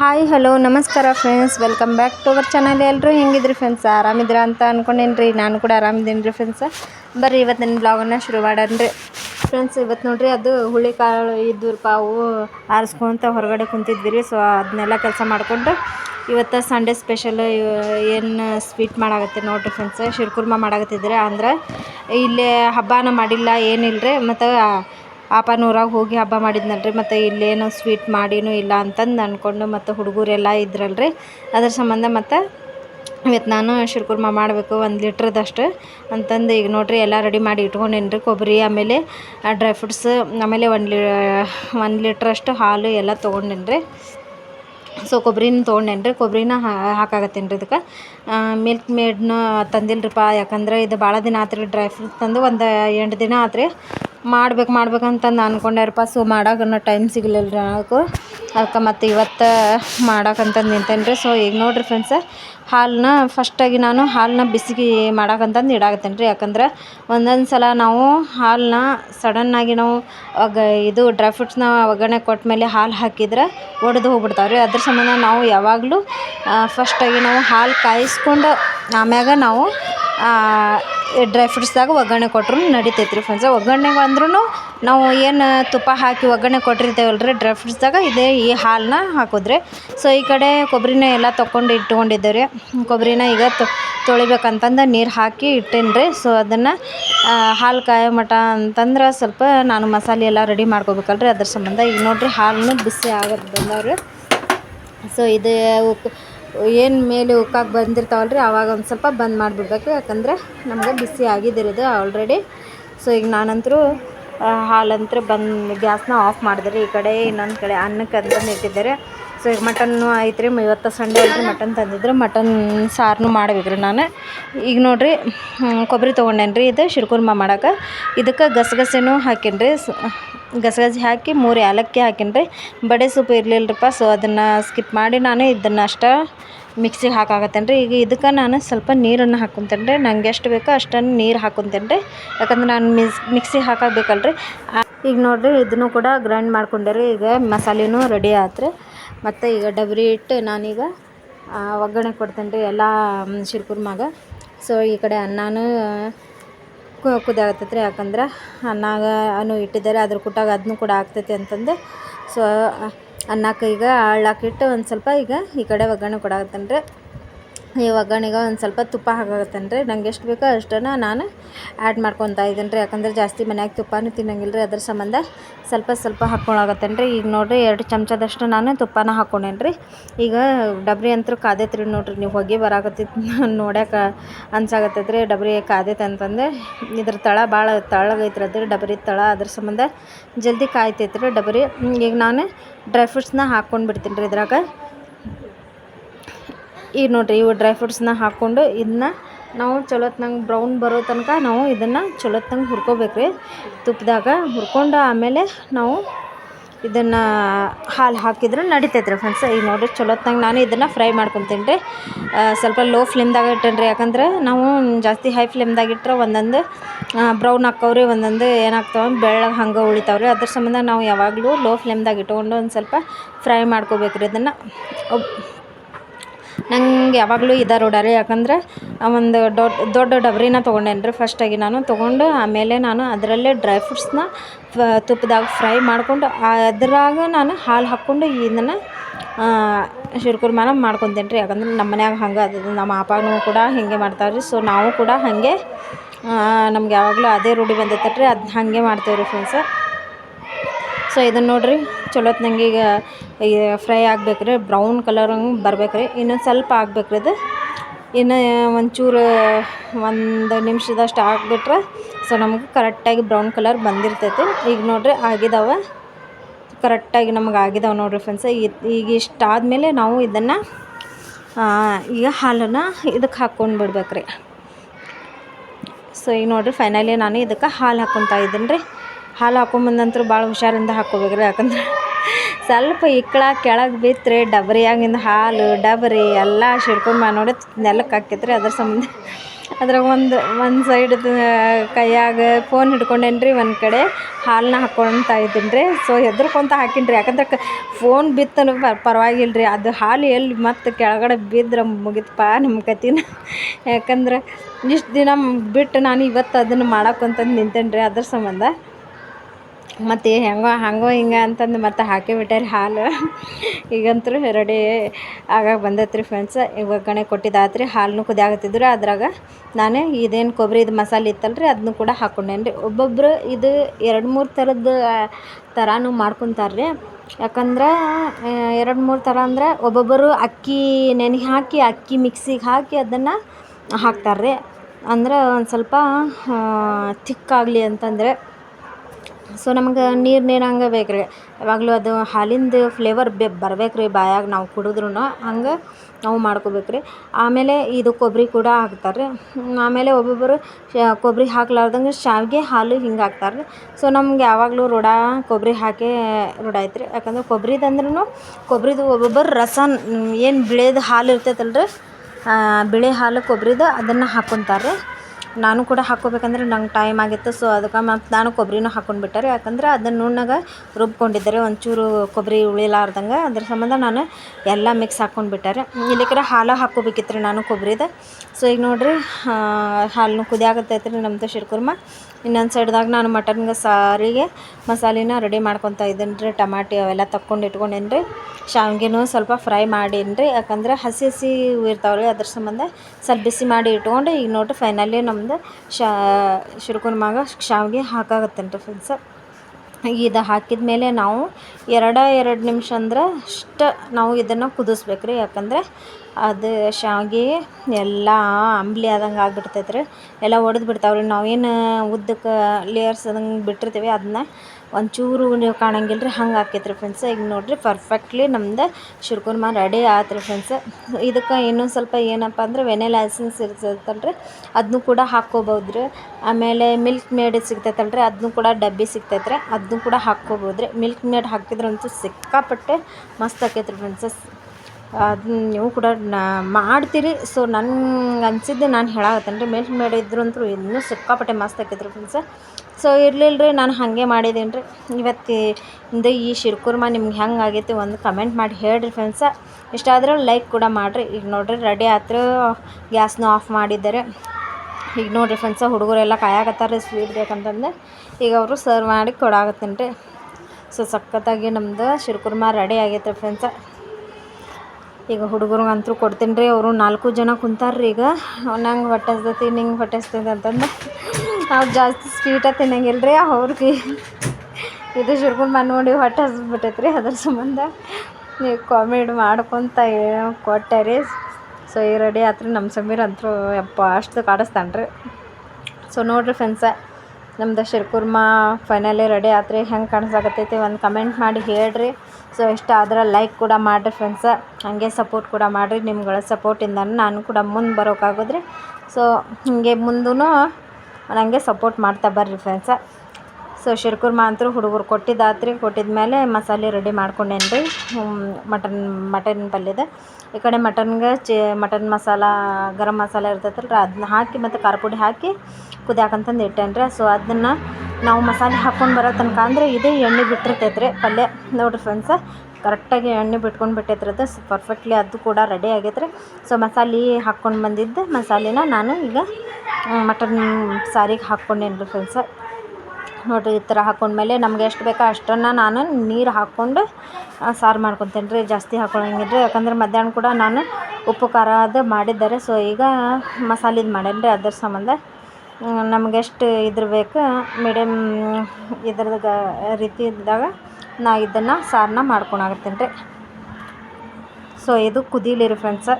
Hi, hello, ನಮಸ್ಕಾರ friends welcome back to our channel ಎಲ್ಲರೂ ಹೆಂಗಿದ್ರಿ ಫ್ರೆಂಡ್ಸ್ ಆರಾಮಿದ್ರ ಅಂತ ಅಂದ್ಕೊಂಡೇನಿ ರೀ ನಾನು ಕೂಡ ಆರಾಮಿದ್ದೀನಿ ರೀ ಫ್ರೆಂಡ್ಸ್ ಬರ್ರಿ ಇವತ್ತು ನನ್ನ ಬ್ಲಾಗನ್ನು ಶುರು ಮಾಡನ್ರಿ ಫ್ರೆಂಡ್ಸ್ ಇವತ್ತು ನೋಡ್ರಿ ಅದು ಹುಳಿ ಕಾಳು ಪಾವು ಆರಿಸ್ಕೊಂತ ಹೊರಗಡೆ ಕುಂತಿದ್ವಿ ರೀ ಸೊ ಅದನ್ನೆಲ್ಲ ಕೆಲಸ ಮಾಡಿಕೊಂಡು ಇವತ್ತು ಸಂಡೇ ಸ್ಪೆಷಲ್ ಏನು ಸ್ವೀಟ್ ಮಾಡಾಗತ್ತೆ ನೋಡಿರಿ ಫ್ರೆಂಡ್ಸ್ ಶಿರ್ಕುರ್ಮ ಮಾಡಾಕತ್ತಿದ್ರೆ. ಅಂದ್ರೆ ಇಲ್ಲೇ ಹಬ್ಬನ ಮಾಡಿಲ್ಲ ಏನಿಲ್ಲ ರೀ ಮತ್ತು ಆಪನೂರಾಗ ಹೋಗಿ ಹಬ್ಬ ಮಾಡಿದ್ನಲ್ರಿ, ಮತ್ತು ಇಲ್ಲೇನು ಸ್ವೀಟ್ ಮಾಡಿನೂ ಇಲ್ಲ ಅಂತಂದು ಅಂದ್ಕೊಂಡು ಮತ್ತು ಹುಡುಗರೆಲ್ಲ ಇದ್ರಲ್ರಿ. ಅದ್ರ ಸಂಬಂಧ ಮತ್ತು ಇವತ್ತು ನಾನು ಶಿರ್ಕುರ್ಮ ಮಾಡಬೇಕು ಒಂದು ಲೀಟ್ರದಷ್ಟು ಅಂತಂದು ಈಗ ನೋಡಿರಿ ಎಲ್ಲ ರೆಡಿ ಮಾಡಿ ಇಟ್ಕೊಂಡೇನಿ ರೀ ಕೊಬ್ಬರಿ, ಆಮೇಲೆ ಡ್ರೈ ಫ್ರೂಟ್ಸ್ ಆಮೇಲೆ ಒಂದು ಲೀ ಒಂದು ಲೀಟ್ರಷ್ಟು ಹಾಲು ಎಲ್ಲ ತೊಗೊಂಡೇನಿ ರೀ ಸೊ ಕೊಬ್ಬರಿನ ತೊಗೊಂಡೇನಿ ರೀ ಕೊಬ್ಬರಿನ ಹಾಕಾಗತ್ತೇನು ರೀ ಇದಕ್ಕೆ? ಮಿಲ್ಕ್ ಮೇಡ್ನ ತಂದಿಲ್ಲರಿಪ್ಪ ಯಾಕಂದ್ರೆ ಇದು ಭಾಳ ದಿನ ಆತ್ರಿ ಡ್ರೈ ಫ್ರೂಟ್ ತಂದು ಒಂದು ಎಂಟು ದಿನ ಆತ್ರಿ. ಮಾಡ್ಬೇಕು ಮಾಡ್ಬೇಕಂತಂದು ಅನ್ಕೊಂಡ್ಯಾರಪ್ಪ ಸೊ ಮಾಡೋಕೆ ಟೈಮ್ ಸಿಗಲಿಲ್ಲ ರೀ నాకు ಅದಕ್ಕೆ ಮತ್ತು ಇವತ್ತು ಮಾಡಕ್ಕಂತಂದು ನಿಂತೇನೆ ರೀ ಸೊ ಈಗ ನೋಡಿರಿ ಫ್ರೆಂಡ್ಸ ಹಾಲನ್ನ ಫಸ್ಟಾಗಿ ನಾನು ಹಾಲನ್ನ ಬಿಸಿಗೆ ಮಾಡಕ್ಕಂತಂದು ಇಡಾಕತ್ತೀನಿ ರೀ ಯಾಕಂದ್ರೆ ಒಂದೊಂದು ಸಲ ನಾವು ಹಾಲನ್ನ ಸಡನ್ನಾಗಿ ನಾವು ಆಗ ಇದು ಡ್ರೈ ಫ್ರೂಟ್ಸ್ನ ಒಗ್ಗರಣೆ ಕೊಟ್ಟ ಮೇಲೆ ಹಾಲು ಹಾಕಿದ್ರೆ ಒಡೆದು ಹೋಗ್ಬಿಡ್ತಾವೆ ರೀ ಅದ್ರ ಸಂಬಂಧ ನಾವು ಯಾವಾಗಲೂ ಫಸ್ಟಾಗಿ ನಾವು ಹಾಲು ಕಾಯಿಸ್ಕೊಂಡು ಆಮ್ಯಾಗ ನಾವು ಡ್ರೈ ಫ್ರೂಟ್ಸ್ದಾಗ ಒಗ್ಗರಣೆ ಕೊಟ್ರೂ ನಡಿತೈತೆ ರೀ ಫ್ರೆಂಡ್ಸ್ ಒಗ್ಗರಣೆಗೆ ಅಂದ್ರೂ ನಾವು ಏನು ತುಪ್ಪ ಹಾಕಿ ಒಗ್ಗರಣೆ ಕೊಟ್ಟಿರ್ತೇವಲ್ಲ ರೀ ಡ್ರೈ ಫ್ರೂಟ್ಸ್ದಾಗ ಇದೇ ಈ ಹಾಲನ್ನ ಹಾಕಿದ್ರೆ. ಸೊ ಈ ಕಡೆ ಕೊಬ್ಬರಿನ ಎಲ್ಲ ತೊಗೊಂಡು ಇಟ್ಕೊಂಡಿದ್ದೇವೆ ರೀ ಕೊಬ್ಬರಿನ ಈಗ ತೊಳಿಬೇಕಂತಂದು ನೀರು ಹಾಕಿ ಇಟ್ಟೇನಿ ರೀ ಸೊ ಅದನ್ನು ಹಾಲು ಕಾಯೋ ಮಟ ಅಂತಂದ್ರೆ ಸ್ವಲ್ಪ ನಾನು ಮಸಾಲೆ ಎಲ್ಲ ರೆಡಿ ಮಾಡ್ಕೋಬೇಕಲ್ರಿ. ಅದ್ರ ಸಂಬಂಧ ಈಗ ನೋಡಿರಿ ಹಾಲನ್ನು ಬಿಸಿ ಆಗೋದು ಬಂದವ್ರಿ. ಸೊ ಇದು ಏನು ಮೇಲೆ ಉಕ್ಕಾಗಿ ಬಂದಿರ್ತಾವಲ್ಲ ರೀ ಆವಾಗ ಒಂದು ಸ್ವಲ್ಪ ಬಂದ್ ಮಾಡಿಬಿಡ್ಬೇಕು. ಯಾಕಂದ್ರೆ ನಮಗೆ ಬಿಸಿ ಆಗಿದ್ದಿರೋದು ಆಲ್ರೆಡಿ ಸೊ ಈಗ ನಾನಂತರೂ ಹಾಲಂತೂ ಬಂದು ಗ್ಯಾಸ್ನ ಆಫ್ ಮಾಡಿದೆ ಈ ಕಡೆ ಇನ್ನೊಂದು ಕಡೆ ಅನ್ನಕ್ಕೆ ಅಂತಂದು ಇಟ್ಟಿದ್ದಾರೆ. ಸೊ ಈಗ ಮಟನ್ನು ಐತ್ರಿ ಇವತ್ತು ಸಂಡೆ ಅಲ್ರಿ ಮಟನ್ ತಂದಿದ್ರು. ಮಟನ್ ಸಾರನ್ನು ಮಾಡಬೇಕ್ರಿ ನಾನು. ಈಗ ನೋಡಿರಿ ಕೊಬ್ಬರಿ ತೊಗೊಂಡೇನ್ರಿ ಇದು, ಶಿರ್ಕುರ್ಮ ಮಾಡೋಕೆ. ಇದಕ್ಕೆ ಗಸಗಸೆನೂ ಹಾಕೀನಿ ರೀ ಗಸಗಸೆ ಹಾಕಿ, ಮೂರು ಏಲಕ್ಕಿ ಹಾಕೀನಿ ರೀ ಬಡೆ ಸೊಪ್ಪು ಇರಲಿಲ್ಲರಿಪ್ಪ ಸೊ ಅದನ್ನು ಸ್ಕಿಪ್ ಮಾಡಿ ನಾನು ಇದನ್ನು ಅಷ್ಟೇ ಮಿಕ್ಸಿಗೆ ಹಾಕಾಕತ್ತೇನೆ ರೀ ಈಗ ಇದಕ್ಕೆ ನಾನು ಸ್ವಲ್ಪ ನೀರನ್ನು ಹಾಕ್ಕೊತೇನೆ ರೀ ನಂಗೆ ಎಷ್ಟು ಬೇಕೋ ಅಷ್ಟನ್ನು ನೀರು ಹಾಕ್ಕೊತೇನೆ ರೀ ಯಾಕಂದ್ರೆ ನಾನು ಮಿಸ್ ಮಿಕ್ಸಿಗೆ ಹಾಕಬೇಕಲ್ಲ ರೀ ಈಗ ನೋಡಿರಿ, ಇದನ್ನು ಕೂಡ ಗ್ರೈಂಡ್ ಮಾಡ್ಕೊಂಡೆ ರೀ ಈಗ ಮಸಾಲೆನೂ ರೆಡಿ ಆಯ್ತು ರೀ ಮತ್ತು ಈಗ ಡಬರಿ ಇಟ್ಟು ನಾನೀಗ ಒಗ್ಗರಣೆ ಕೊಡ್ತೇನೆ ರೀ ಎಲ್ಲ ಶಿರ್ಕುರ್ಮಾಗ ಸೊ ಈ ಕಡೆ ಅನ್ನನೂ ಕುದಿಯಾಕತ್ತೈತೆ ರೀ. ಯಾಕಂದ್ರೆ ಅನ್ನಾಗ ಅನ್ನು ಇಟ್ಟಿದ್ದಾರೆ, ಅದ್ರ ಕುಟ್ಟಾಗ ಅದನ್ನು ಕೂಡ ಆಗ್ತೈತಿ ಅಂತಂದು. ಸೊ ಅನ್ನಕ್ಕೆ ಈಗ ಹಾಕಿಟ್ಟು ಒಂದು ಸ್ವಲ್ಪ ಈಗ ಈ ಕಡೆ ಒಗ್ಗರಣೆ ಕೊಡಾಕತ್ತೇನೆ ರೀ. ಈ ಒಗ್ಗರಣೆಗೆ ಒಂದು ಸ್ವಲ್ಪ ತುಪ್ಪ ಹಾಕಾಕತ್ತೇನೆ ರೀ ನಂಗೆ ಎಷ್ಟು ಬೇಕೋ ಅಷ್ಟನ್ನು ನಾನು ಆ್ಯಡ್ ಮಾಡ್ಕೊತಾ ಇದ್ದೀನಿ ರೀ. ಯಾಕಂದ್ರೆ ಜಾಸ್ತಿ ಮನ್ಯಾಗ ತುಪ್ಪನೂ ತಿನ್ನಂಗಿಲ್ಲ ರೀ. ಅದ್ರ ಸಂಬಂಧ ಸ್ವಲ್ಪ ಸ್ವಲ್ಪ ಹಾಕ್ಕೊಳಕತ್ತೇನೆ ರೀ ಈಗ ನೋಡಿರಿ ಎರಡು ಚಮಚದಷ್ಟು ನಾನು ತುಪ್ಪನ ಹಾಕ್ಕೊಂಡೇನಿ ರೀ ಈಗ ಡಬ್ರಿ ಅಂತೂ ಕಾದೈತೆ ರೀ ನೋಡಿರಿ, ನೀವು ಹೊಗೆ ಬರಾಕತ್ತಿತ್ತು ನೋಡ್ಯಾಕೆ ಅನ್ಸಾಕತ್ತೈತೆ ರೀ ಡಬ್ರಿ ಕಾದೈತೆ ಅಂತಂದು ಇದ್ರ ತಳ ಭಾಳ ತಳಗೈತ್ರಿ ಅದ್ರ ಡಬರಿ ತಳ ಅದ್ರ ಸಂಬಂಧ ಜಲ್ದಿ ಕಾಯ್ತೈತೆ ರೀ ಡಬರಿ. ಈಗ ನಾನು ಡ್ರೈ ಫ್ರೂಟ್ಸ್ನ ಹಾಕ್ಕೊಂಡು ಬಿಡ್ತೀನಿ ರೀ ಇದ್ರಾಗ. ಈಗ ನೋಡಿರಿ, ಇವು ಡ್ರೈ ಫ್ರೂಟ್ಸ್ನ ಹಾಕ್ಕೊಂಡು ಇದನ್ನ ನಾವು ಚಲೋತ್ನಂಗೆ ಬ್ರೌನ್ ಬರೋ ತನಕ ನಾವು ಇದನ್ನು ಚಲೋತ್ನಂಗೆ ಹುರ್ಕೋಬೇಕು ರೀ ತುಪ್ಪದಾಗ ಹುರ್ಕೊಂಡು ಆಮೇಲೆ ನಾವು ಇದನ್ನು ಹಾಲು ಹಾಕಿದ್ರೆ ನಡಿತೈತೆ ರೀ ಫ್ರೆಂಡ್ಸ್ ಈಗ ನೋಡಿರಿ, ಚಲೋತ್ನಂಗೆ ನಾನು ಇದನ್ನು ಫ್ರೈ ಮಾಡ್ಕೊತೀನಿ ರೀ. ಸ್ವಲ್ಪ ಲೋ ಫ್ಲೇಮ್ದಾಗ ಇಟ್ಟೇನೆ ರೀ ಯಾಕಂದ್ರೆ ನಾವು ಜಾಸ್ತಿ ಹೈ ಫ್ಲೇಮ್ದಾಗ ಇಟ್ಟರೆ ಒಂದೊಂದು ಬ್ರೌನ್ ಹಾಕ್ಕವ್ರಿ ಒಂದೊಂದು ಏನಾಗ್ತಾವೆ ಬೆಳ್ಳಗೆ ಹಂಗೆ ಉಳಿತಾವೆ ರೀ ಅದ್ರ ಸಂಬಂಧ ನಾವು ಯಾವಾಗಲೂ ಲೋ ಫ್ಲೇಮ್ದಾಗ ಇಟ್ಕೊಂಡು ಒಂದು ಸ್ವಲ್ಪ ಫ್ರೈ ಮಾಡ್ಕೋಬೇಕು ರೀ ಇದನ್ನು ನಂಗೆ ಯಾವಾಗಲೂ ಇದೇ ರೀ ಯಾಕಂದ್ರೆ ಒಂದು ದೊಡ್ಡ ದೊಡ್ಡ ಡಬರಿನ ತೊಗೊಂಡೇನಿ ರೀ ಫಸ್ಟಾಗಿ ನಾನು. ತೊಗೊಂಡು ಆಮೇಲೆ ನಾನು ಅದರಲ್ಲೇ ಡ್ರೈ ಫ್ರೂಟ್ಸ್ನ ತುಪ್ಪದಾಗ ಫ್ರೈ ಮಾಡಿಕೊಂಡು ಅದ್ರಾಗ ನಾನು ಹಾಲು ಹಾಕ್ಕೊಂಡು ಇದನ್ನು ಶಿರ್ಕುರ್ಮಾನ ಮಾಡ್ಕೊತೀನಿ ರೀ ಯಾಕಂದ್ರೆ ನಮ್ಮ ಮನ್ಯಾಗ ಹಂಗೆ ಅದು ನಮ್ಮ ಅಪ್ಪನೂ ಕೂಡ ಹೀಗೆ ಮಾಡ್ತಾರೆ ರೀ ಸೊ ನಾವು ಕೂಡ ಹಾಗೆ ನಮ್ಗೆ ಯಾವಾಗಲೂ ಅದೇ ರೂಢಿ ಬಂದಿತ್ತು ರೀ ಅದು ಹಾಗೆ ಮಾಡ್ತೇವೆ ರೀ ಫ್ರೆಂಡ್ಸ ಸೊ ಇದನ್ನು ನೋಡಿರಿ ಚಲೋತ್ನಂಗೆ ಈಗ ಫ್ರೈ ಆಗ್ಬೇಕು ರೀ ಬ್ರೌನ್ ಕಲರ್ ಹಂಗೆ ಬರ್ಬೇಕು ರೀ ಇನ್ನೊಂದು ಸ್ವಲ್ಪ ಆಗ್ಬೇಕು ರೀ ಅದು ಇನ್ನು ಒಂಚೂರು, ಒಂದು ನಿಮಿಷದಷ್ಟು ಹಾಕ್ಬಿಟ್ರೆ ಸೊ ನಮಗೆ ಕರೆಕ್ಟಾಗಿ ಬ್ರೌನ್ ಕಲರ್ ಬಂದಿರ್ತೈತಿ. ಈಗ ನೋಡಿರಿ, ಆಗಿದಾವೆ. ಕರೆಕ್ಟಾಗಿ ನಮ್ಗೆ ಆಗಿದಾವೆ ನೋಡಿರಿ ಫ್ರೆಂಡ್ಸ್ ಈಗ ಇಷ್ಟು ಆದಮೇಲೆ ನಾವು ಇದನ್ನು ಈಗ ಹಾಲನ್ನು ಇದಕ್ಕೆ ಹಾಕ್ಕೊಂಡು ಬಿಡ್ಬೇಕು ರೀ ಸೊ ಈಗ ನೋಡಿರಿ ಫೈನಲಿ ನಾನು ಇದಕ್ಕೆ ಹಾಲು ಹಾಕ್ಕೊತಾ ಇದ್ದೀನಿ ರೀ. ಹಾಲು ಹಾಕೊಂಬಂದ ನಂತರ ಭಾಳ ಹುಷಾರಿಂದ ಹಾಕ್ಕೋಬೇಕು ರೀ ಯಾಕಂದ್ರೆ ಸ್ವಲ್ಪ ಇಕ್ಕಳ ಕೆಳಗೆ ಬಿತ್ತರೆ ಡಬರಿಯಾಗಿಂದ ಹಾಲು, ಡಬರಿ ಎಲ್ಲ ಶಿಡ್ಕೊಂಡು ನೋಡಿ ನೆಲಕ್ಕೆ ಹಾಕಿತ್ರಿ ಅದ್ರ ಸಂಬಂಧ ಅದ್ರಾಗ ಒಂದು ಒಂದು ಸೈಡ್ ಕೈಯಾಗ ಫೋನ್ ಹಿಡ್ಕೊಂಡೇನಿ ರೀ ಒಂದು ಕಡೆ ಹಾಲನ್ನ ಹಾಕೊಳ್ತಾ ಇದ್ದೀನಿ ರೀ ಸೊ ಹೆದ್ರಕೊಂತ ಹಾಕೀನಿ ರೀ ಯಾಕಂದ್ರೆ ಕ ಫೋನ್ ಬಿತ್ತನು ಪರವಾಗಿಲ್ಲ ರೀ ಅದು ಹಾಲು ಎಲ್ಲಿ ಮತ್ತೆ ಕೆಳಗಡೆ ಬಿದ್ದರೆ ಮುಗಿತಪ್ಪ ನಮ್ಮ ಕತಿನ ಯಾಕಂದ್ರೆ ಇಷ್ಟು ದಿನ ಬಿಟ್ಟು ನಾನು ಇವತ್ತು ಅದನ್ನು ಮಾಡೋಕ್ಕಂತಂದು ನಿಂತೇನೆ ರೀ ಅದ್ರ ಸಂಬಂಧ. ಮತ್ತು ಹೆಂಗೋ, ಹಂಗೋ ಹಿಂಗೆ ಅಂತಂದು ಮತ್ತೆ ಹಾಕಿ ಹಾಲು. ಈಗಂತೂ ರೆಡಿ ಆಗಾಗ ಬಂದೈತೆ ರೀ ಫ್ರೆಂಡ್ಸ್ ಒಗ್ಗರಣೆ ಕೊಟ್ಟಿದ್ದಾತು ರೀ ಹಾಲನ್ನು ಕುದಿಯಾಗತ್ತಿದ್ರು ಅದ್ರಾಗ ನಾನು ಇದೇನು ಕೊಬ್ಬರಿ ಇದು ಮಸಾಲೆ ಇತ್ತಲ್ಲ ರೀ ಅದನ್ನು ಕೂಡ ಹಾಕ್ಕೊಂಡೇನಿ ರೀ ಒಬ್ಬೊಬ್ಬರು ಇದು ಎರಡು ಮೂರು ಥರದ ಥರನೂ ಮಾಡ್ಕೊತಾರೆ ರೀ ಯಾಕಂದ್ರೆ ಎರಡು ಮೂರು ಥರ ಅಂದ್ರೆ ಒಬ್ಬೊಬ್ಬರು ಅಕ್ಕಿ ನೆನೆ, ಹಾಕಿ ಅಕ್ಕಿ ಮಿಕ್ಸಿಗೆ ಹಾಕಿ ಅದನ್ನು ಹಾಕ್ತಾರೆ ರೀ ಅಂದ್ರೆ ಒಂದು ಸ್ವಲ್ಪ ಥಿಕ್ಕಾಗಲಿ ಅಂತಂದರೆ ಸೊ ನಮ್ಗೆ ನೀರು ನೀರಂಗೆ ಬೇಕು ರೀ ಯಾವಾಗಲೂ ಅದು ಹಾಲಿಂದು ಫ್ಲೇವರ್ ಬೆ ಬರ್ಬೇಕು ರೀ ಬಾಯಾಗ ನಾವು ಕುಡಿದ್ರೂ ಹಂಗೆ ನಾವು ಮಾಡ್ಕೊಬೇಕು ರೀ ಆಮೇಲೆ ಇದು ಕೊಬ್ಬರಿ ಕೂಡ ಹಾಕ್ತಾರೆ ರೀ ಆಮೇಲೆ ಒಬ್ಬೊಬ್ಬರು ಕೊಬ್ಬರಿ ಹಾಕ್ಲಾರ್ದಂಗೆ ಶಾವಿಗೆ ಹಾಲು ಹಿಂಗೆ ಹಾಕ್ತಾರೆ ರೀ ಸೊ ನಮ್ಗೆ ಯಾವಾಗಲೂ ರೂಢ ಕೊಬ್ಬರಿ ಹಾಕೇ ರೂಢ ಐತೆ ಯಾಕಂದ್ರೆ ಕೊಬ್ಬರಿದು ಅಂದ್ರೂ ಕೊಬ್ಬರಿದು ಒಬ್ಬೊಬ್ಬರು ರಸ ಏನು ಬಿಳೇದು ಹಾಲು ಇರ್ತೈತಲ್ಲ ರೀ ಬಿಳಿ ಹಾಲು ಕೊಬ್ಬರಿದು ಅದನ್ನು ಹಾಕ್ಕೊಂತಾರೆ ರೀ ನಾನು ಕೂಡ ಹಾಕೋಬೇಕಂದ್ರೆ ನಂಗೆ ಟೈಮ್ ಆಗಿತ್ತು ಸೊ ಅದಕ್ಕೆ ಮತ್ತು ನಾನು ಕೊಬ್ಬರಿನೂ ಹಾಕೊಂಡು ರೀ ಯಾಕಂದ್ರೆ ಅದನ್ನು ನುಣ್ಣಗೆ ರುಬ್ಕೊಂಡಿದ್ದಾರೆ ಒಂಚೂರು ಕೊಬ್ಬರಿ ಉಳಿಲಾರ್ದಂಗೆ. ಅದ್ರ ಸಂಬಂಧ ನಾನು ಎಲ್ಲ ಮಿಕ್ಸ್ ಹಾಕ್ಕೊಂಡ್ಬಿಟ್ಟೆ ಇಲ್ಲಿ ಕಡೆ ಹಾಲು ಹಾಕೋಬೇಕಿತ್ತು ರೀ ನಾನು ಕೊಬ್ಬರಿದ ಸೊ ಈಗ ನೋಡಿರಿ ಹಾಲು ಕುದಿಯಾಗತ್ತೈತೆ ರೀ ನಮ್ಮದು ಶಿರ್ಕುರ್ಮ ಇನ್ನೊಂದು ಸೈಡ್ದಾಗ ನಾನು ಮಟನ್ಗೆ ಸಾರಿಗೆ ಮಸಾಲೆನ ರೆಡಿ ಮಾಡ್ಕೊತಾ ಇದ್ದೀನಿ ರೀ ಟಮಾಟಿ ಅವೆಲ್ಲ ತಕ್ಕೊಂಡು ಇಟ್ಕೊಂಡೇನಿ ರೀ ಶಾವಿಗೆನೂ ಸ್ವಲ್ಪ ಫ್ರೈ ಮಾಡೀನಿ ರೀ ಯಾಕಂದ್ರೆ ಹಸಿ ಹಸಿ ಇರ್ತಾವ್ರಿ, ಅದ್ರ ಸಂಬಂಧ ಸ್ವಲ್ಪ ಬಿಸಿ ಮಾಡಿ ಇಟ್ಕೊಂಡು ಈಗ ನೋಡಿರಿ ಫೈನಲಿ ನಮ್ದು ಶಾ ಶಿರ್ಕುರ್ಮಾಗ ಶಾವಿಗೆ ಹಾಕಾಗತ್ತೇನೆ ರೀ ಫ್ರೆಂಡ್ಸ ಇದು ಹಾಕಿದ ಮೇಲೆ ನಾವು ಎರಡು ಎರಡು ನಿಮಿಷ ಅಂದ್ರೆ ಅಷ್ಟು ನಾವು ಇದನ್ನು ಕುದಿಸ್ಬೇಕು ರೀ ಯಾಕಂದರೆ ಅದು ಶಾವಿಗೆ ಎಲ್ಲ ಅಂಬ್ಲಿ ಆದಂಗೆ ಆಗಿಬಿಡ್ತೈತೆ ರೀ ಎಲ್ಲ ಒಡೆದು ಬಿಡ್ತಾವ್ರಿ. ನಾವೇನು ಉದ್ದಕ್ಕೆ ಲೇಯರ್ಸ್ ಅದಂಗೆ ಬಿಟ್ಟಿರ್ತೀವಿ ಅದನ್ನ ಒಂಚೂರು ನೀವು ಕಾಣಂಗಿಲ್ಲ ರೀ ಹಂಗೆ ಹಾಕೈತ್ರಿ ಫ್ರೆಂಡ್ಸ್ ಈಗ ನೋಡಿರಿ ಪರ್ಫೆಕ್ಟ್ಲಿ ನಮ್ದು ಶುರ್ಕುರ್ಮ ರೆಡಿ ಆತ್ರಿ ಫ್ರೆಂಡ್ಸ್ ಇದಕ್ಕೆ ಇನ್ನೊಂದು ಸ್ವಲ್ಪ ಏನಪ್ಪ ಅಂದ್ರೆ ವೆನಿಲಾ ಎಸೆನ್ಸ್ ಇರ್ತೈತಲ್ಲ ರೀ ಅದನ್ನು ಕೂಡ ಹಾಕ್ಕೋಬೋದು ರೀ ಆಮೇಲೆ ಮಿಲ್ಕ್ ಮೇಡ್ ಸಿಗ್ತೈತಲ್ಲ ರೀ ಅದನ್ನು ಕೂಡ ಡಬ್ಬಿ ಸಿಗ್ತೈತೆ ರೀ ಅದನ್ನು ಕೂಡ ಹಾಕ್ಕೋಬೋದು ರೀ ಮಿಲ್ಕ್ ಮೇಡ್ ಹಾಕಿದ್ರಂತೂ ಸಿಕ್ಕಾಪಟ್ಟೆ ಮಸ್ತ್ ಆಕೈತ್ರಿ ಫ್ರೆಂಡ್ಸಸ್ ಅದನ್ನ ನೀವು ಕೂಡ ನಾ ಮಾಡ್ತೀರಿ. ಸೊ ನನ್ಗೆ ಅನ್ಸಿದ್ದು ನಾನು ಹೇಳಾಕತ್ತೇನೆ ರೀ ಮಿಲ್ಕ್ ಮೇಡ್ ಇದ್ರಂತೂ ಇನ್ನೂ ಸಿಕ್ಕಾಪಟ್ಟೆ ಮಸ್ತ್ ಆಕೈತ್ರಿ ಫ್ರೆಂಡ್ಸ ಸೊ ಇರಲಿಲ್ಲ ರೀ ನಾನು ಹಾಗೆ ಮಾಡಿದ್ದೀನಿ ರೀ ಇವತ್ತು ಇಂದು ಈ ಶಿರ್ಕುರ್ಮ ನಿಮ್ಗೆ ಹೆಂಗೆ ಆಗೈತಿ ಒಂದು ಕಮೆಂಟ್ ಮಾಡಿ ಹೇಳಿರಿ ಫ್ರೆಂಡ್ಸ ಇಷ್ಟ ಆದ್ರೆ ಲೈಕ್ ಕೂಡ ಮಾಡಿರಿ. ಈಗ ನೋಡಿರಿ ರೆಡಿ ಆಯ್ತು ಗ್ಯಾಸ್ನ ಆಫ್ ಮಾಡಿದ್ದಾರೆ. ಈಗ ನೋಡಿರಿ ಫ್ರೆಂಡ್ಸ ಹುಡುಗರೆಲ್ಲ ಕಾಯಾಕತ್ತಾರೆ ಸ್ವೀಟ್ ಬೇಕಂತಂದು. ಈಗ ಅವರು ಸರ್ವ್ ಮಾಡಿ ಕೊಡಾಕತ್ತೀನಿ ರೀ ಸೊ ಸಖತ್ತಾಗಿ ನಮ್ದು ಶಿರ್ಕುರ್ಮ ರೆಡಿ ಆಗೈತೆ ಫ್ರೆಂಡ್ಸ ಈಗ ಹುಡುಗರಿಗಂತೂ ಕೊಡ್ತೀನಿ ರೀ ಅವರು ನಾಲ್ಕು ಜನ ಕುಂತಾರ್ರಿ ರೀ ಈಗ. ನಂಗೆ ಹೊಟ್ಟೆ ಹಸ್ದೈತಿ ನಿಂಗೆ ಹೊಟ್ಟೆ ಹಸ್ದೈತಿ ಅಂತಂದು. ಅವ್ರು ಜಾಸ್ತಿ ಸ್ವೀಟ ತಿನ್ನಂಗಿಲ್ಲ ರೀ ಅವ್ರಿಗೆ ಇದು ಶಿರ್ಕುರ್ಮ ನೋಡಿ ಹೊಟ್ಟೆ ಹಸ್ಬಿಟ್ಟೈತೆ ರೀ ಅದ್ರ ಸಂಬಂಧ ನೀವು ಕಾಮಿಡ್ ಮಾಡ್ಕೊತ ಕೊಟ್ಟೆ ರೀ ಸೊ ಈ ರೆಡಿ ಆತ್ರಿ ನಮ್ಮ ಸಮೀರ್ ಅಂತೂ ಯಪ್ಪ, ಅಷ್ಟು ಕಾಡಿಸ್ತಾನೆ ರೀ ಸೊ ನೋಡಿರಿ ಫ್ರೆಂಡ್ಸ ನಮ್ದು ಶಿರ್ಕುರ್ಮ ಫೈನಲಿ ರೆಡಿ ಆತ್ರಿ, ಹೆಂಗೆ ಕಾಣಿಸಾಕತ್ತೈತಿ ಒಂದು ಕಮೆಂಟ್ ಮಾಡಿ ಹೇಳ್ರಿ. ಸೊ ಇಷ್ಟ ಆದ್ರೆ ಲೈಕ್ ಕೂಡ ಮಾಡಿರಿ ಫ್ರೆಂಡ್ಸ ಹಾಗೆ ಸಪೋರ್ಟ್ ಕೂಡ ಮಾಡಿರಿ, ನಿಮ್ಗಳ ಸಪೋರ್ಟಿಂದ ನಾನು ಕೂಡ ಮುಂದೆ ಬರೋಕ್ಕಾಗೋದ್ರಿ ಸೊ ಹೀಗೆ ಮುಂದೂ ನನಗೆ ಸಪೋರ್ಟ್ ಮಾಡ್ತಾ ಬರ್ರಿ ಫ್ರೆಂಡ್ಸ ಸೊ ಶಿರ್ಕುರ್ಮ ಅಂತೂ ಹುಡುಗರು ಕೊಟ್ಟಿದ್ದಾತ್ರಿ ಕೊಟ್ಟಿದ ಮೇಲೆ ಮಸಾಲೆ ರೆಡಿ ಮಾಡ್ಕೊಂಡೇನು ರೀ ಮಟನ್ ಮಟನ್ ಪಲ್ಯದ. ಈ ಕಡೆ ಮಟನ್ಗೆ ಚಿ ಮಟನ್ ಮಸಾಲ, ಗರಂ ಮಸಾಲ ಇರ್ತೈತಲ್ಲ ರೀ ಅದನ್ನ ಹಾಕಿ ಮತ್ತು ಖಾರ ಪುಡಿ ಹಾಕಿ ಕುದಿಯಾಕಂತಂದು ಇಟ್ಟೇನಿ ರೀ ಸೊ ಅದನ್ನು ನಾವು ಮಸಾಲೆ ಹಾಕ್ಕೊಂಡು ಬರೋ ತನಕ ಅಂದರೆ ಇದೇ ಎಣ್ಣೆ ಬಿಟ್ಟಿರ್ತೈತೆ ರೀ ಪಲ್ಯ. ನೋಡಿರಿ ಫ್ರೆಂಡ್ಸ ಕರೆಕ್ಟಾಗಿ ಎಣ್ಣೆ ಬಿಟ್ಕೊಂಡು ಬಿಟ್ಟೈತ್ರದ ಪರ್ಫೆಕ್ಟ್ಲಿ ಅದು ಕೂಡ ರೆಡಿ ಆಗೈತ್ರಿ. ಸೊ ಮಸಾಲೆ ಹಾಕ್ಕೊಂಡು ಬಂದಿದ್ದು, ಮಸಾಲೆನ ನಾನು ಈಗ ಮಟನ್ ಸಾರಿಗೆ ಹಾಕ್ಕೊಂಡೇನಿ ರೀ ಫ್ರೆಂಡ್ಸ ನೋಡಿರಿ, ಈ ಥರ ಹಾಕ್ಕೊಂಡ್ಮೇಲೆ ನಮ್ಗೆ ಎಷ್ಟು ಬೇಕೋ ಅಷ್ಟನ್ನು ನಾನು ನೀರು ಹಾಕ್ಕೊಂಡು ಸಾರು ಮಾಡ್ಕೊತೇನೆ ರೀ ಜಾಸ್ತಿ ಹಾಕ್ಕೊಳಂಗಿಲ್ಲ ರೀ ಯಾಕಂದ್ರೆ ಮಧ್ಯಾಹ್ನ ಕೂಡ ನಾನು ಉಪ್ಪು, ಖಾರ ಅದು ಮಾಡಿದ್ದಾರೆ. ಸೊ ಈಗ ಮಸಾಲೆದು ಮಾಡೇನಿ ರೀ ಅದ್ರ ಸಂಬಂಧ. ನಮಗೆಷ್ಟು ಇದ್ರ ಬೇಕು ಮೀಡಿಯಮ್ ಇದ್ರದ್ದು ರೀತಿ ಇದ್ದಾಗ ನಾ ಇದನ್ನು ಸಾರನ್ನ ಮಾಡ್ಕೊಳಾಗತ್ತೀನಿ ರೀ ಸೊ ಇದು ಕುದೀಲಿ ರೀ ಫ್ರೆಂಡ್ಸ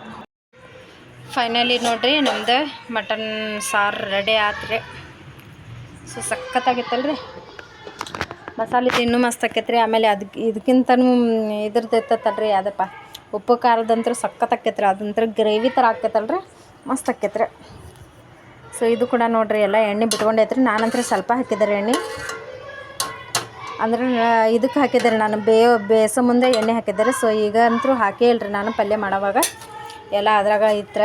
ಫೈನಲಿ ನೋಡಿರಿ ನಮ್ಮದು ಮಟನ್ ಸಾರು ರೆಡಿ ಆತು ರೀ ಸೊ ಸಖತ್ತಾಗಿತ್ತಲ್ಲ ರೀ ಮಸಾಲೆ ಇನ್ನೂ ಮಸ್ತ್ ಆಕೈತ್ರಿ. ಆಮೇಲೆ ಅದಕ್ಕೆ ಇದಕ್ಕಿಂತನೂ ಇದ್ರದ್ದು ಇರ್ತೈತಲ್ಲ ರೀ ಅದಪ್ಪ. ಉಪ್ಪು ಖಾರದಂತ್ರ ಸಖತ್ ಆಕೈತ್ರಿ. ಅದಂತ್ರ ಗ್ರೇವಿ ಥರ ಆಕೈತಲ್ಲ ರೀ ಮಸ್ತ್ ಆಕೈತ್ರಿ. ಸೊ ಇದು ಕೂಡ ನೋಡಿರಿ, ಎಲ್ಲ ಎಣ್ಣೆ ಬಿಟ್ಕೊಂಡೈತ್ರಿ. ನಾನಂತರ ಸ್ವಲ್ಪ ಹಾಕಿದ್ದಾರೆ ಎಣ್ಣೆ. ಅಂದ್ರೆ ಇದಕ್ಕೆ ಹಾಕಿದ್ದಾರೆ ನಾನು ಬೇಯೋ ಬೇಯಿಸೋ ಮುಂದೆ ಎಣ್ಣೆ ಹಾಕಿದ್ದಾರೆ. ಸೊ ಈಗ ಅಂತೂ ಹಾಕೇ ಇಲ್ರಿ ನಾನು ಪಲ್ಯ ಮಾಡೋವಾಗ. ಎಲ್ಲ ಅದ್ರಾಗ ಇತ್ರ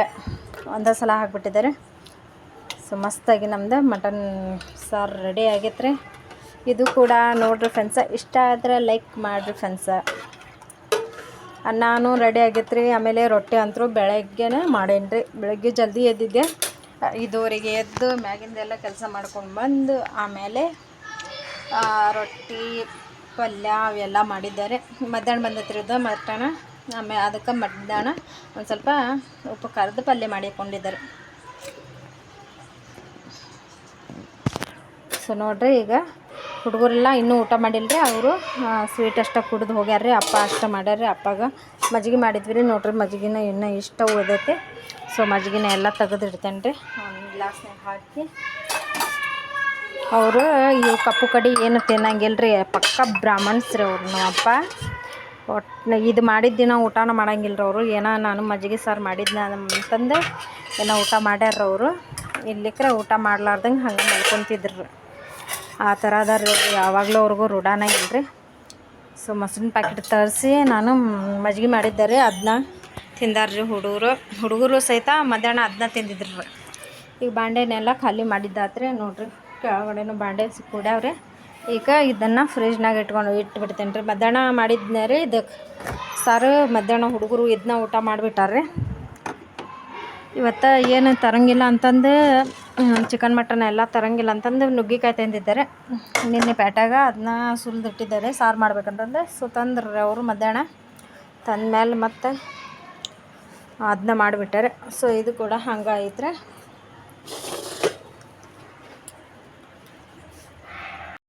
ಒಂದೇ ಸಲ ಹಾಕ್ಬಿಟ್ಟಿದ್ದಾರೆ. ಸೊ ಮಸ್ತಾಗಿ ನಮ್ದು ಮಟನ್ ಸಾರು ರೆಡಿ ಆಗೈತ್ರಿ. ಇದು ಕೂಡ ನೋಡ್ರಿ ಫ್ರೆಂಡ್ಸ ಇಷ್ಟ ಆದರೆ ಲೈಕ್ ಮಾಡಿರಿ ಫ್ರೆಂಡ್ಸ ನಾನು ರೆಡಿ ಆಗೈತ್ರಿ. ಆಮೇಲೆ ರೊಟ್ಟಿ ಅಂತೂ ಬೆಳಗ್ಗೆನೇ ಮಾಡೇನಿ ರೀ ಬೆಳಗ್ಗೆ ಜಲ್ದಿ ಎದ್ದಿದ್ದೆ. ಇದುವರೆಗೆ ಎದ್ದು ಮ್ಯಾಗಿಂದೆಲ್ಲ ಕೆಲಸ ಮಾಡ್ಕೊಂಡು ಬಂದು ಆಮೇಲೆ ರೊಟ್ಟಿ, ಪಲ್ಯ ಅವೆಲ್ಲ ಮಾಡಿದ್ದಾರೆ. ಮಧ್ಯಾಹ್ನ ಬಂದತ್ತಿರೋದು ಮಟ್ಟಣ ಆಮೇಲೆ ಅದಕ್ಕೆ ಮಧ್ಯಾಹ್ನ ಒಂದು ಸ್ವಲ್ಪ ಉಪ್ಪು ಖಾರದ ಪಲ್ಯ ಮಾಡಿಕೊಂಡಿದ್ದಾರೆ ಸೊ ನೋಡ್ರಿ ಈಗ ಹುಡುಗರೆಲ್ಲ ಇನ್ನೂ ಊಟ ಮಾಡಿಲ್ಲರಿ ಅವರು ಸ್ವೀಟ್ ಅಷ್ಟ ಕುಡಿದು ಹೋಗ್ಯಾರ್ರಿ. ಅಪ್ಪ ಅಷ್ಟ ಮಾಡ್ಯಾರ್ರಿ. ಅಪ್ಪಾಗ ಮಜ್ಜಿಗೆ ಮಾಡಿದ್ವಿ ರೀ ನೋಡ್ರಿ ಮಜ್ಜಿಗೆನ ಇನ್ನೂ ಇಷ್ಟ ಉಳ್ದೈತಿ. ಸೊ ಮಜ್ಜಿಗೆನ ಎಲ್ಲ ತೆಗೆದು ಇಡ್ತೇನೆ ರೀ ಗ್ಲಾಸ್ನಾಗ ಹಾಕಿ ಅವರು ಇವು ಕಪ್ಪು ಕಡಿ ಏನು ತಿನ್ನಂಗಿಲ್ಲ ರೀ ಪಕ್ಕ ಬ್ರಾಹ್ಮಣ್ಸ್ ರೀ ಅವ್ರು ನಮ್ಮ ಅಪ್ಪ ಒಟ್ಟು ಇದು ಮಾಡಿದ ದಿನ ಊಟನ ಮಾಡಂಗಿಲ್ಲ ರೀ ಅವರು. ಏನೋ ನಾನು ಮಜ್ಜಿಗೆ ಸಾರು ಮಾಡಿದ್ನ ಅಂತಂದು ಏನೋ ಊಟ ಮಾಡ್ಯಾರ ಅವರು. ಇಲ್ಲಿಕ್ರೆ ಊಟ ಮಾಡ್ಲಾರ್ದಂಗೆ ಹಂಗೆ ಮಲ್ಕೊತಿದ್ರು. ಆ ಥರ ಅದಾರ ರೀ ಯಾವಾಗಲೂ ಅವ್ರಿಗೂ ರೂಢಾನ ಇಲ್ಲ ರೀ ಸೊ ಮೊಸರಿನ ಪ್ಯಾಕೆಟ್ ತರಿಸಿ ನಾನು ಮಜ್ಜಿಗೆ ಮಾಡಿದ್ದೆ ಅದನ್ನ ತಿಂದಾರ್ರಿ ಹುಡುಗರು. ಹುಡುಗರು ಸಹಿತ ಮಧ್ಯಾಹ್ನ ಅದನ್ನ ತಿಂದಿದ್ರು. ರೀ ಈಗ ಬಾಂಡೆನೆಲ್ಲ ಖಾಲಿ ಮಾಡಿದ್ದಾತ್ರಿ ನೋಡ್ರಿ. ಕೆಳಗಡೆನೂ ಬಾಂಡೆ ಕೂಡ್ಯಾವ್ರಿ ಈಗ ಇದನ್ನು ಫ್ರಿಜ್ನಾಗ ಇಟ್ಕೊಂಡು ಇಟ್ಬಿಡ್ತೇನೆ ರೀ. ಮಧ್ಯಾಹ್ನ ಮಾಡಿದ್ನ ರೀ ಇದಕ್ಕೆ ಸಾರು ಮಧ್ಯಾಹ್ನ ಹುಡುಗರು ಇದನ್ನ ಊಟ ಮಾಡಿಬಿಟ್ಟಾರ್ರಿ. ಇವತ್ತು ಏನು ತರಂಗಿಲ್ಲ ಅಂತಂದು ಚಿಕನ್ ಮಟನ್ ಎಲ್ಲ ತರಂಗಿಲ್ಲ ಅಂತಂದು ನುಗ್ಗಿಕಾಯಿ ತಂದಿದ್ದಾರೆ. ನಿನ್ನೆ ಪೇಟ್ಯಾಗ ಅದನ್ನ ಸುಲಿದಿಟ್ಟಿದ್ದಾರೆ, ಸಾರು ಮಾಡ್ಬೇಕಂತಂದು. ಸೊ, ತಂದ್ರಿ ಅವರು ಮಧ್ಯಾಹ್ನ. ತಂದ್ಮೇಲೆ ಮತ್ತೆ ಅದನ್ನ ಮಾಡಿಬಿಟ್ಟಾರೆ. ಸೊ, ಇದು ಕೂಡ ಹಂಗೆ ಐತ್ರಿ